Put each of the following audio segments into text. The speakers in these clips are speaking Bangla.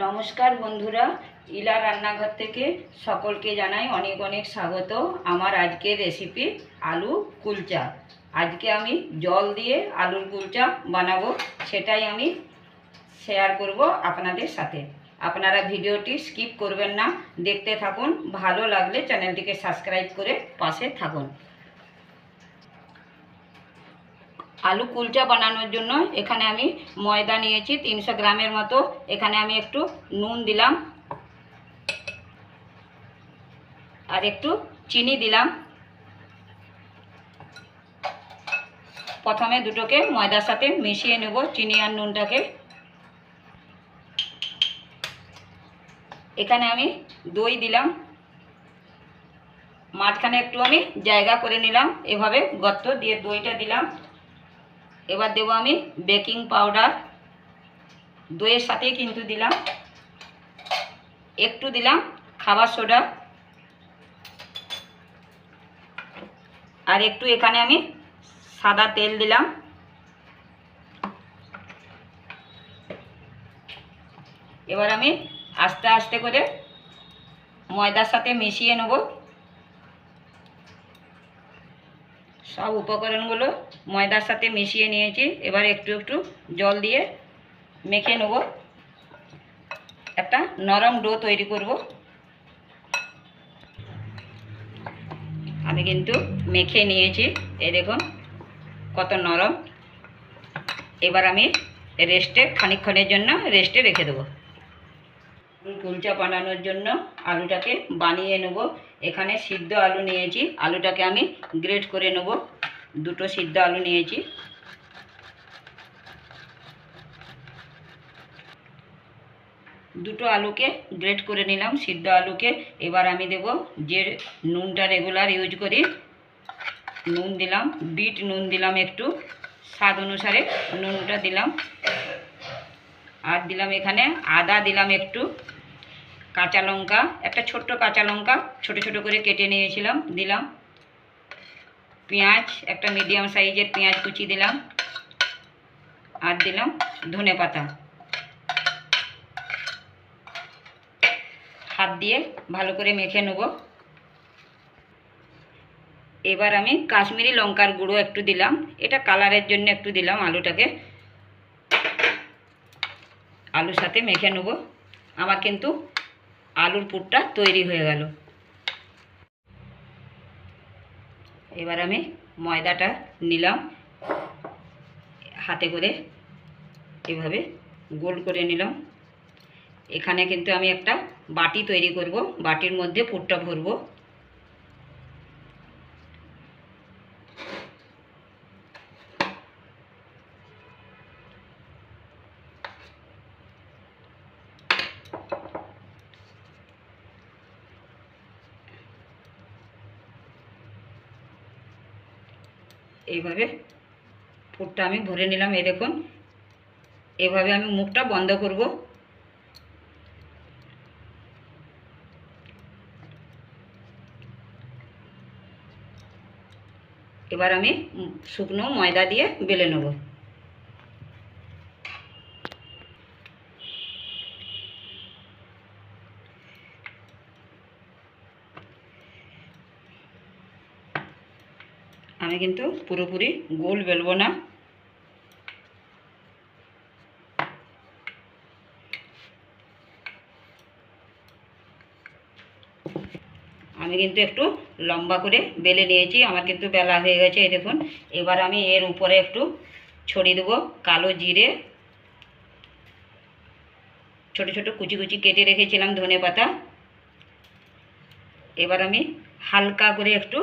নমস্কার বন্ধুরা, ইলা রান্নাঘর থেকে সকলকে জানাই অনেক অনেক স্বাগত। আমার আজকের রেসিপি আলু কুলচা। আজকে আমি জল দিয়ে আলুর কুলচা বানাবো, সেটাই আমি শেয়ার করব আপনাদের সাথে। আপনারা ভিডিওটি স্কিপ করবেন না, দেখতে থাকুন, ভালো লাগলে চ্যানেলটিকে সাবস্ক্রাইব করে পাশে থাকুন। আলু কুলচা বানানোর জন্য এখানে আমি ময়দা নিয়েছি তিনশো গ্রামের মতো। এখানে আমি একটু নুন দিলাম। আর একটু চিনি দিলাম। প্রথমে দুটোকে ময়দার সাথে মিশিয়ে নেব চিনি আর নুনটাকে। এখানে আমি দই দিলাম। মাঝখানে একটু আমি জায়গা করে নিলাম। এভাবে গর্ত দিয়ে দইটা দিলাম। এবার দেবো আমি বেকিং পাউডার। দইয়ের সাথেই কিন্তু দিলাম। একটু দিলাম খাবার সোডা। আর একটু এখানে আমি সাদা তেল দিলাম। এবার আমি আস্তে আস্তে করে ময়দার সাথে মিশিয়ে নেব। সব উপকরণগুলো ময়দার সাথে মিশিয়ে নিয়েছি। এবার একটু একটু জল দিয়ে মেখে নেব। একটা নরম ডো তৈরি করব। আমি কিন্তু মেখে নিয়েছি। এই দেখুন, কত নরম। এবার আমি রেস্টে খানিকক্ষণের জন্য রেস্টে রেখে দেবো। কুলচা বানানোর জন্য আলুটাকে বানিয়ে নেব। এখানে সিদ্ধ আলু নিয়েছি। আলুটাকে আমি গ্রেট করে নেব। দুটো সিদ্ধ আলু নিয়েছি। দুটো আলুকে গ্রেট করে নিলাম, সিদ্ধ আলুকে। এবার আমি দেব যে নুনটা রেগুলার ইউজ করি, নুন দিলাম, বিট নুন দিলাম একটু। স্বাদ অনুসারে নুনটা দিলাম। আর দিলাম এখানে আদা, দিলাম একটু কাঁচা লঙ্কা, একটা ছোট্ট কাঁচা লঙ্কা, ছোট ছোট করে কেটে নিয়েছিলাম, দিলাম। পেঁয়াজ, একটা মিডিয়াম সাইজের পেঁয়াজ কুচি দিলাম আর দিলাম ধনে পাতা। হাত দিয়ে ভালো করে মেখে নেব। এবার আমি কাশ্মীরি লঙ্কার গুঁড়ো একটু দিলাম। এটা কালারের জন্য একটু দিলাম আলুটাকে। আলুর সাথে মেখে নেব। আমার কিন্তু আলুর পুরটা তৈরি হয়ে গেল। এবার আমি ময়দাটা নিলাম। হাতে করে এভাবে গোল করে নিলাম। এখানে কিন্তু আমি একটা বাটি তৈরি করব। বাটির মধ্যে পুরটা ভরবো। এইভাবে পুরটা আমি ভরে নিলাম, এই দেখুন। এভাবে আমি মুখটা বন্ধ করব। এবার আমি শুকনো ময়দা দিয়ে বেলে নেব। আমি কিন্তু পুরোপুরি গোল বেলবো না। আমি কিন্তু একটু লম্বা করে বেলে নিয়েছি, আমার কিন্তু বেলা হয়ে গেছে, এই দেখুন। এবার আমি এর উপরে একটু ছড়িয়ে দেবো কালো জিরে। ছোট ছোট কুচি কুচি কেটে রেখেছিলাম ধনে পাতা। এবার আমি হালকা করে একটু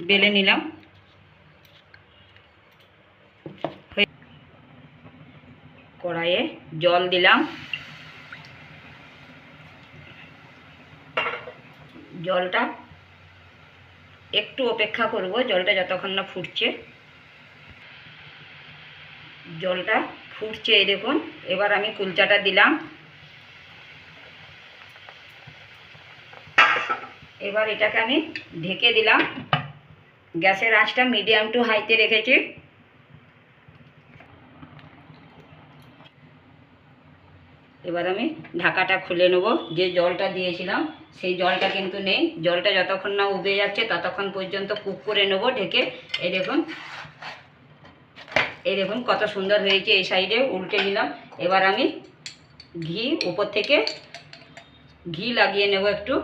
বেলে নিলাম। কড়াইয়ে জল দিলাম। জলটা একটু অপেক্ষা করব, জলটা যতক্ষণ না ফুটছে। জলটা ফুটছে এই দেখুন, এবার আমি কুলচাটা দিলাম। এবার এটাকে আমি ঢেকে দিলাম। গ্যাসের আঁচটা মিডিয়াম টু হাইতে রেখেছি। এবার আমি ঢাকাটা খুলে নেব। যে জলটা দিয়েছিলাম, সেই জলটা কিন্তু নেই। জলটা যতক্ষণ না উবে যাচ্ছে, ততক্ষণ পর্যন্ত কুক করে নেব ঢেকে। এই দেখুন এই দেখুন কত সুন্দর হয়েছে এই সাইডে, উল্টে নিলাম এবার আমি ঘি, উপর থেকে ঘি লাগিয়ে নেব একটু।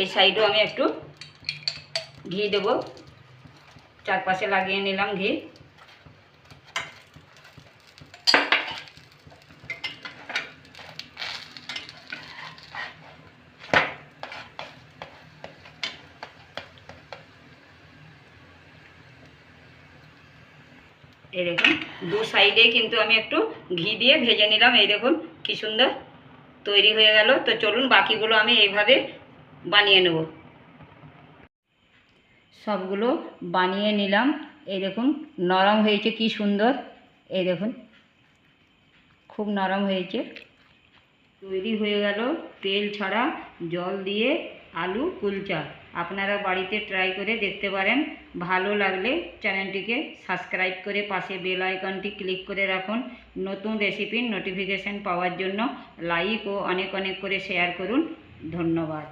এই সাইডেও আমি একটু ঘি দেবো। চারপাশে লাগিয়ে নিলাম ঘি। এই দেখুন, দু সাইডে কিন্তু আমি একটু ঘি দিয়ে ভেজে নিলাম। এই দেখুন, কি সুন্দর তৈরি হয়ে গেল। তো চলুন, বাকিগুলো আমি এইভাবে বানিয়ে নেব। সবগুলো বানিয়ে নিলাম। এই দেখুন, নরম হয়েছে কি সুন্দর। এই দেখুন, খুব নরম হয়েছে। তৈরি হয়ে গেল তেল ছাড়া জল দিয়ে আলু কুলচা। আপনারা বাড়িতে ট্রাই করে দেখতে পারেন। ভালো লাগলে চ্যানেলটিকে সাবস্ক্রাইব করে পাশে বেল আইকনটি ক্লিক করে রাখুন। নতুন রেসিপির নোটিফিকেশান পাওয়ার জন্য লাইক ও অনেক অনেক করে শেয়ার করুন। ধন্যবাদ।